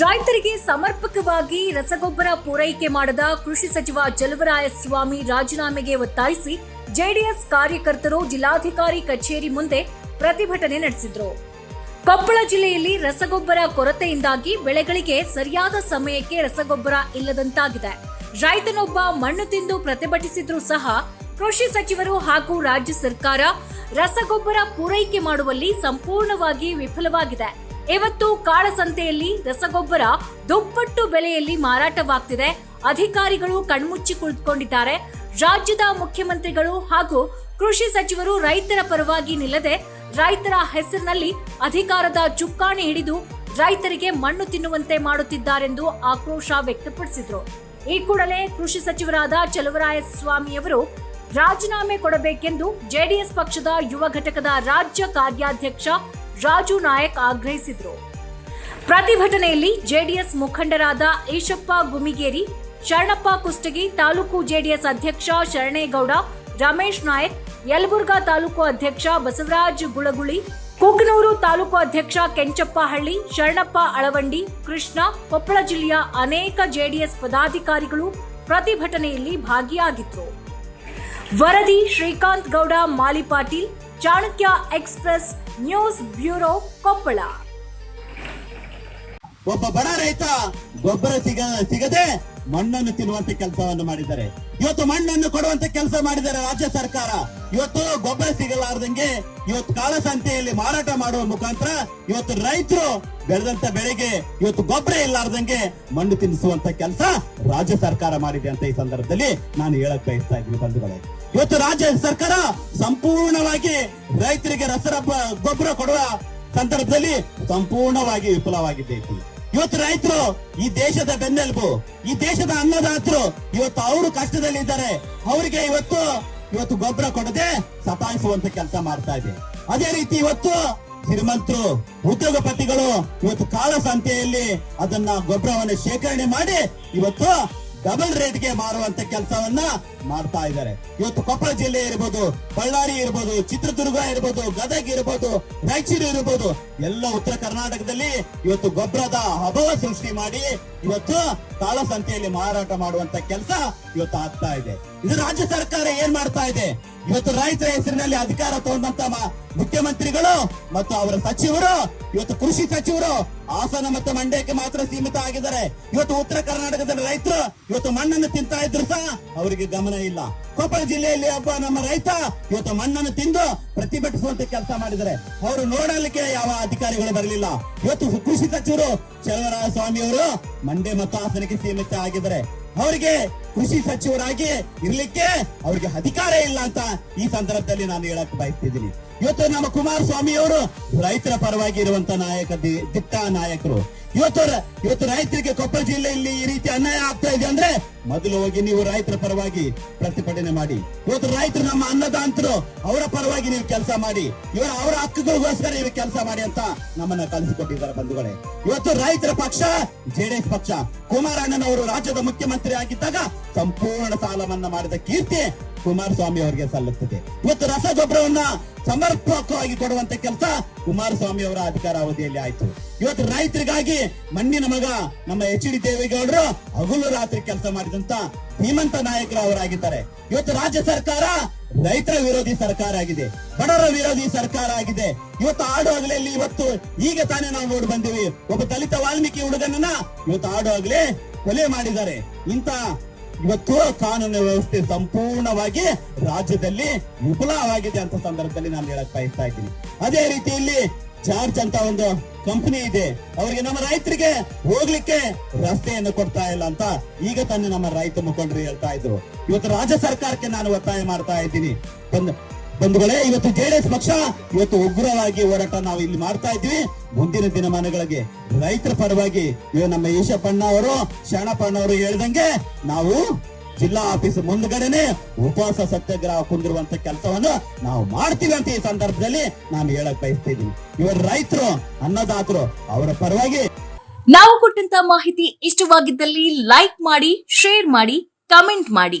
ರೈತರಿಗೆ ಸಮರ್ಪಕವಾಗಿ ರಸಗೊಬ್ಬರ ಪೂರೈಕೆ ಮಾಡದ ಕೃಷಿ ಸಚಿವ ಚಲುವರಾಯಸ್ವಾಮಿ ರಾಜೀನಾಮೆಗೆ ಒತ್ತಾಯಿಸಿ ಜೆಡಿಎಸ್ ಕಾರ್ಯಕರ್ತರು ಜಿಲ್ಲಾಧಿಕಾರಿ ಕಚೇರಿ ಮುಂದೆ ಪ್ರತಿಭಟನೆ ನಡೆಸಿದರು. ಕೊಪ್ಪಳ ಜಿಲ್ಲೆಯಲ್ಲಿ ರಸಗೊಬ್ಬರ ಕೊರತೆಯಿಂದಾಗಿ ಬೆಳೆಗಳಿಗೆ ಸರಿಯಾದ ಸಮಯಕ್ಕೆ ರಸಗೊಬ್ಬರ ಇಲ್ಲದಂತಾಗಿದೆ. ರೈತನೊಬ್ಬ ಮಣ್ಣು ತಿಂದು ಪ್ರತಿಭಟಿಸಿದ್ರೂ ಸಹ ಕೃಷಿ ಸಚಿವರು ಹಾಗೂ ರಾಜ್ಯ ಸರ್ಕಾರ ರಸಗೊಬ್ಬರ ಪೂರೈಕೆ ಮಾಡುವಲ್ಲಿ ಸಂಪೂರ್ಣವಾಗಿ ವಿಫಲವಾಗಿದೆ. ಇವತ್ತು ಕಾಳಸಂತೆಯಲ್ಲಿ ರಸಗೊಬ್ಬರ ದುಪ್ಪಟ್ಟು ಬೆಲೆಯಲ್ಲಿ ಮಾರಾಟವಾಗ್ತಿದೆ. ಅಧಿಕಾರಿಗಳು ಕಣ್ಮುಚ್ಚಿ ಕುಳಿತುಕೊಂಡಿದ್ದಾರೆ. ರಾಜ್ಯದ ಮುಖ್ಯಮಂತ್ರಿಗಳು ಹಾಗೂ ಕೃಷಿ ಸಚಿವರು ರೈತರ ಪರವಾಗಿ ನಿಲ್ಲದೆ ರೈತರ ಹೆಸರಿನಲ್ಲಿ ಅಧಿಕಾರದ ಚುಕ್ಕಾಣಿ ಹಿಡಿದು ರೈತರಿಗೆ ಮಣ್ಣು ತಿನ್ನುವಂತೆ ಮಾಡುತ್ತಿದ್ದಾರೆಂದು ಆಕ್ರೋಶ ವ್ಯಕ್ತಪಡಿಸಿದರು. ಈ ಕೂಡಲೇ ಕೃಷಿ ಸಚಿವರಾದ ಚಲುವರಾಯಸ್ವಾಮಿಯವರು ರಾಜೀನಾಮೆ ಕೊಡಬೇಕೆಂದು ಜೆಡಿಎಸ್ ಪಕ್ಷದ ಯುವ ಘಟಕದ ರಾಜ್ಯ ಕಾರ್ಯಾಧ್ಯಕ್ಷ ರಾಜು ನಾಯಕ್ ಆಗ್ರಹಿಸಿದರು. ಪ್ರತಿಭಟನೆಯಲ್ಲಿ ಜೆಡಿಎಸ್ ಮುಖಂಡರಾದ ಈಶಪ್ಪ ಗುಮಿಗೇರಿ, ಶರಣಪ್ಪ ಕುಷ್ಟಗಿ ತಾಲೂಕು ಜೆಡಿಎಸ್ ಅಧ್ಯಕ್ಷ ಶರಣೇಗೌಡ, ರಮೇಶ್ ನಾಯಕ್, ಯಲಬುರ್ಗಾ ತಾಲೂಕು ಅಧ್ಯಕ್ಷ ಬಸವರಾಜ್ ಗುಳಗುಳಿ, ಕುಗ್ನೂರು ತಾಲೂಕು ಅಧ್ಯಕ್ಷ ಕೆಂಚಪ್ಪ ಹಳ್ಳಿ ಶರಣಪ್ಪ ಅಳವಂಡಿ, ಕೃಷ್ಣ, ಕೊಪ್ಪಳ ಜಿಲ್ಲೆಯ ಅನೇಕ ಜೆಡಿಎಸ್ ಪದಾಧಿಕಾರಿಗಳು ಪ್ರತಿಭಟನೆಯಲ್ಲಿ ಭಾಗಿಯಾಗಿದ್ದರು ವರದಿ Srikanth Gowda Malipatil Chanakya express news bureau Koppal ಒಬ್ಬ ಬಡ ರೈತ ಗೊಬ್ಬರ ಸಿಗ, ಸಿಗದೆ ಮಣ್ಣನ್ನು ತಿನ್ನುವಂತ ಕೆಲಸವನ್ನು ಮಾಡಿದ್ದಾರೆ. ಇವತ್ತು ಮಣ್ಣನ್ನು ಕೊಡುವಂತ ಕೆಲಸ ಮಾಡಿದ್ದಾರೆ ರಾಜ್ಯ ಸರ್ಕಾರ. ಇವತ್ತು ಗೊಬ್ಬರ ಸಿಗಲಾರ್ದಂಗೆ ಇವತ್ತು ಕಾಳಸಂತೆಯಲ್ಲಿ ಮಾರಾಟ ಮಾಡುವ ಮುಖಾಂತರ ಇವತ್ತು ರೈತರು ಬೆಳೆದಂತ ಬೆಳೆಗೆ ಇವತ್ತು ಗೊಬ್ಬರ ಇಲ್ಲಾರ್ದಂಗೆ ಮಣ್ಣು ತಿನ್ನಿಸುವಂತ ಕೆಲಸ ರಾಜ್ಯ ಸರ್ಕಾರ ಮಾಡಿದೆ ಅಂತ ಈ ಸಂದರ್ಭದಲ್ಲಿ ನಾನು ಹೇಳಕ್ ಬಯಸ್ತಾ ಇದ್ದೀನಿ ಬಂಧುಗಳೇ. ಇವತ್ತು ರಾಜ್ಯ ಸರ್ಕಾರ ಸಂಪೂರ್ಣವಾಗಿ ರೈತರಿಗೆ ರಸರ ಗೊಬ್ಬರ ಕೊಡುವ ಸಂದರ್ಭದಲ್ಲಿ ಸಂಪೂರ್ಣವಾಗಿ ವಿಫಲವಾಗಿದೆ ಇದು. ಇವತ್ತು ರೈತರು, ಈ ದೇಶದ ಬೆನ್ನೆಲುಬು, ಈ ದೇಶದ ಅನ್ನದಾತರು, ಇವತ್ತು ಅವರು ಕಷ್ಟದಲ್ಲಿದ್ದಾರೆ. ಅವರಿಗೆ ಇವತ್ತು ಇವತ್ತು ಗೊಬ್ಬರ ಕೊಡದೆ ಸತಾಯಿಸುವಂತ ಕೆಲಸ ಮಾಡ್ತಾ ಇದೆ. ಅದೇ ರೀತಿ ಇವತ್ತು ಶ್ರೀಮಂತರು, ಉದ್ಯೋಗಪತಿಗಳು, ಇವತ್ತು ಕಾಳ ಸಂತೆಯಲ್ಲಿ ಅದನ್ನ ಗೊಬ್ಬರವನ್ನು ಶೇಖರಣೆ ಮಾಡಿ, ಇವತ್ತು ಡಬಲ್ ರೇಟ್ಗೆ ಮಾರುವಂತ ಕೆಲಸವನ್ನ ಮಾಡ್ತಾ ಇದ್ದಾರೆ. ಇವತ್ತು ಕೊಪ್ಪಳ ಜಿಲ್ಲೆ ಇರ್ಬೋದು, ಬಳ್ಳಾರಿ ಇರ್ಬೋದು, ಚಿತ್ರದುರ್ಗ ಇರ್ಬೋದು, ಗದಗ ಇರ್ಬೋದು, ರಾಯಚೂರು ಇರ್ಬೋದು, ಎಲ್ಲ ಉತ್ತರ ಕರ್ನಾಟಕದಲ್ಲಿ ಇವತ್ತು ಗೊಬ್ಬರದ ಅಭಾವ ಸೃಷ್ಟಿ ಮಾಡಿ ಇವತ್ತು ಕಾಳಸಂತೆಯಲ್ಲಿ ಮಾರಾಟ ಮಾಡುವಂತ ಕೆಲಸ ಇವತ್ತು ಆಗ್ತಾ ಇದೆ. ಇದು ರಾಜ್ಯ ಸರ್ಕಾರ ಏನ್ ಮಾಡ್ತಾ ಇದೆ? ಇವತ್ತು ರೈತರ ಹೆಸರಿನಲ್ಲಿ ಅಧಿಕಾರ ತಗೊಂಡಂತ ಮುಖ್ಯಮಂತ್ರಿಗಳು ಮತ್ತು ಅವರ ಸಚಿವರು, ಇವತ್ತು ಕೃಷಿ ಸಚಿವರು ಹಾಸನ ಮತ್ತು ಮಂಡ್ಯಕ್ಕೆ ಮಾತ್ರ ಸೀಮಿತ ಆಗಿದ್ದಾರೆ. ಇವತ್ತು ಉತ್ತರ ಕರ್ನಾಟಕದ ರೈತರು ಇವತ್ತು ಮಣ್ಣನ್ನು ತಿಂತಾ ಇದ್ರು ಸಹ ಅವರಿಗೆ ಗಮನ ಇಲ್ಲ. ಕೊಪ್ಪಳ ಜಿಲ್ಲೆಯಲ್ಲಿ ಒಬ್ಬ ನಮ್ಮ ರೈತ ಇವತ್ತು ಮಣ್ಣನ್ನು ತಿಂದು ಪ್ರತಿಭಟಿಸುವಂತ ಕೆಲಸ ಮಾಡಿದರೆ ಅವರು ನೋಡಲಿಕ್ಕೆ ಯಾವ ಅಧಿಕಾರಿಗಳು ಬರಲಿಲ್ಲ. ಇವತ್ತು ಕೃಷಿ ಸಚಿವರು ಚಲವರಾಯ ಸ್ವಾಮಿ ಅವರು ಮಂಡ್ಯ ಮತ್ತು ಹಾಸನಕ್ಕೆ ಸೀಮಿತ ಆಗಿದ್ದಾರೆ. ಅವರಿಗೆ ಕೃಷಿ ಸಚಿವರಾಗಿ ಇರ್ಲಿಕ್ಕೆ ಅವರಿಗೆ ಅಧಿಕಾರ ಇಲ್ಲ ಅಂತ ಈ ಸಂದರ್ಭದಲ್ಲಿ ನಾನು ಹೇಳಕ್ ಬಯಸ್ತಿದ್ದೀನಿ. ಇವತ್ತು ನಮ್ಮ ಕುಮಾರಸ್ವಾಮಿ ಅವರು ರೈತರ ಪರವಾಗಿ ಇರುವಂತ ನಾಯಕ ದಿಟ್ಟ ನಾಯಕರು. ಇವತ್ತು ಇವತ್ತು ರೈತರಿಗೆ ಕೊಪ್ಪಳ ಜಿಲ್ಲೆಯಲ್ಲಿ ಈ ರೀತಿ ಅನ್ಯಾಯ ಆಗ್ತಾ ಇದೆ ಅಂದ್ರೆ ಮೊದಲು ಹೋಗಿ ನೀವು ರೈತರ ಪರವಾಗಿ ಪ್ರತಿಭಟನೆ ಮಾಡಿ. ಇವತ್ತು ರೈತರು ನಮ್ಮ ಅನ್ನದಾಂತರು, ಅವರ ಪರವಾಗಿ ನೀವು ಕೆಲಸ ಮಾಡಿ. ಇವರ ಅವರ ಹಕ್ಕುಗಳಿಗೋಸ್ಕರ ನೀವು ಕೆಲಸ ಮಾಡಿ ಅಂತ ನಮ್ಮನ್ನ ಕಲಿಸಿಕೊಟ್ಟಿದ್ದಾರೆ ಬಂಧುಗಳೇ. ಇವತ್ತು ರೈತರ ಪಕ್ಷ ಜೆಡಿಎಸ್ ಪಕ್ಷ, ಕುಮಾರಣ್ಣನವರು ರಾಜ್ಯದ ಮುಖ್ಯಮಂತ್ರಿ ಆಗಿದ್ದಾಗ ಸಂಪೂರ್ಣ ಸಾಲ ಮನ್ನಾ ಮಾಡಿದ ಕೀರ್ತಿ ಕುಮಾರಸ್ವಾಮಿ ಅವರಿಗೆ ಸಲ್ಲುತ್ತದೆ. ಇವತ್ತು ರಸಗೊಬ್ಬರವನ್ನ ಸಮರ್ಪಕವಾಗಿ ಕೊಡುವಂತ ಕೆಲಸ ಕುಮಾರಸ್ವಾಮಿ ಅವರ ಅಧಿಕಾರ ಅವಧಿಯಲ್ಲಿ ಆಯ್ತು. ಇವತ್ತು ರೈತರಿಗಾಗಿ ಮಣ್ಣಿನ ಮಗ ನಮ್ಮ ಎಚ್ ಡಿ ದೇವೇಗೌಡರು ಹಗಲು ರಾತ್ರಿ ಕೆಲಸ ಮಾಡಿದಂತ ಹೇಮಂತ ನಾಯಕರು ಅವರಾಗಿದ್ದಾರೆ. ಇವತ್ತು ರಾಜ್ಯ ಸರ್ಕಾರ ರೈತರ ವಿರೋಧಿ ಸರ್ಕಾರ ಆಗಿದೆ. ಬಡವರ ವಿರೋಧಿ ಸರ್ಕಾರ ಆಗಿದೆ. ಇವತ್ತು ಆಡು ಹಗಲಲ್ಲಿ ಇವತ್ತು ಈಗ ತಾನೇ ನಾವು ನೋಡಿ ಬಂದಿವಿ. ಒಬ್ಬ ದಲಿತ ವಾಲ್ಮೀಕಿ ಹುಡುಗನನ್ನ ಇವತ್ತು ಆಡು ಆಗಲೇ ಕೊಲೆ ಮಾಡಿದ್ದಾರೆ. ಇಂತ ಇವತ್ತು ಕಾನೂನು ವ್ಯವಸ್ಥೆ ಸಂಪೂರ್ಣವಾಗಿ ರಾಜ್ಯದಲ್ಲಿ ವಿಫಲವಾಗಿದೆ ಅಂತ ಸಂದರ್ಭದಲ್ಲಿ ನಾನು ಹೇಳಕ್ ಬಯಸ್ತಾ ಇದ್ದೀನಿ. ಅದೇ ರೀತಿ ಇಲ್ಲಿ ಚಾರ್ಜ್ ಅಂತ ಒಂದು ಕಂಪನಿ ಇದೆ. ಅವರಿಗೆ ನಮ್ಮ ರೈತರಿಗೆ ಹೋಗ್ಲಿಕ್ಕೆ ರಸ್ತೆಯನ್ನು ಕೊಡ್ತಾ ಇಲ್ಲ ಅಂತ ಈಗ ತಾನೇ ನಮ್ಮ ರೈತ ಮುಖಂಡರು ಹೇಳ್ತಾ ಇದ್ರು. ಇವತ್ತು ರಾಜ್ಯ ಸರ್ಕಾರಕ್ಕೆ ನಾನು ಒತ್ತಾಯ ಮಾಡ್ತಾ ಇದ್ದೀನಿ. ಬಂಧುಗಳೇ, ಇವತ್ತು ಜೆಡಿಎಸ್ ಪಕ್ಷ ಇವತ್ತು ಉಗ್ರವಾಗಿ ಹೋರಾಟ ನಾವು ಇಲ್ಲಿ ಮಾಡ್ತಾ ಇದ್ವಿ ಮುಂದಿನ ದಿನಮಾನಗಳಿಗೆ ರೈತರ ಪರವಾಗಿ ಇವ ನಮ್ಮ ಈಶಪ್ಪಣ್ಣ ಅವರು, ಶರಣಪ್ಪಣ್ಣ ಅವರು ಹೇಳ್ದಂಗೆ ನಾವು ಜಿಲ್ಲಾ ಆಫೀಸ್ ಮುಂದ್ಗಡೆನೆ ಉಪವಾಸ ಸತ್ಯಾಗ್ರಹ ಕುಂದಿರುವಂತ ಕೆಲಸವನ್ನು ನಾವು ಮಾಡ್ತೀವಿ ಅಂತ ಈ ಸಂದರ್ಭದಲ್ಲಿ ನಾನು ಹೇಳಕ್ ಬಯಸ್ತಿದ್ದೀನಿ ಇವರು ರೈತರು, ಅನ್ನದಾತರು, ಅವರ ಪರವಾಗಿ ನಾವು ಕೊಟ್ಟಂತ ಮಾಹಿತಿ ಇಷ್ಟವಾಗಿದ್ದಲ್ಲಿ ಲೈಕ್ ಮಾಡಿ ಶೇರ್ ಮಾಡಿ ಕಮೆಂಟ್ ಮಾಡಿ.